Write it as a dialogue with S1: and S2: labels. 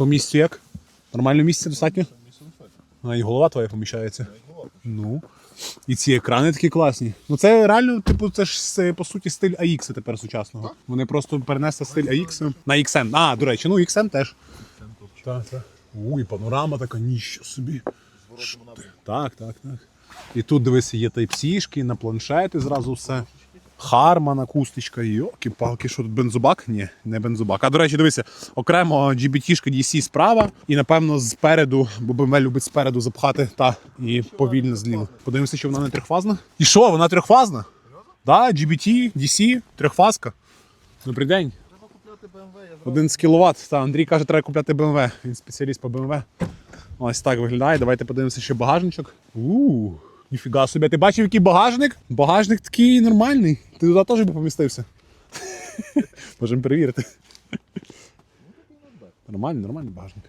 S1: По місцю як? Нормально місця достатньо? А і голова твоя поміщається. Ну. І ці екрани такі класні. Ну це реально, типу, це ж це, по суті стиль AX тепер сучасного. Вони просто перенесли стиль AX на XM. А, до речі, ну XM теж. Так, так. Уй, панорама така, ніщо собі. Так, так, так. І тут дивися, є тайпсішки, на планшети зразу все. Харман, акустичка, йоки палки що тут бензобак? Ні, не бензобак. А до речі, дивися, окремо GBT-шка DC справа, і напевно спереду, бо BMW любить спереду запхати та і повільно зліва. Подивимося, що вона не трьохфазна. І що, вона трьохфазна? Да, GBT, DC, трьохфазка. Добрий день. Один з кіловат. Та Андрій каже, треба купляти BMW. Він спеціаліст по BMW. Ось так виглядає. Давайте подивимося ще багажничок. У, ніфіга собі. Ти бачив, який багажник? Багажник такий нормальний. Ти туди теж би помістився. Можемо перевірити. Нормальний, нормальний багажник.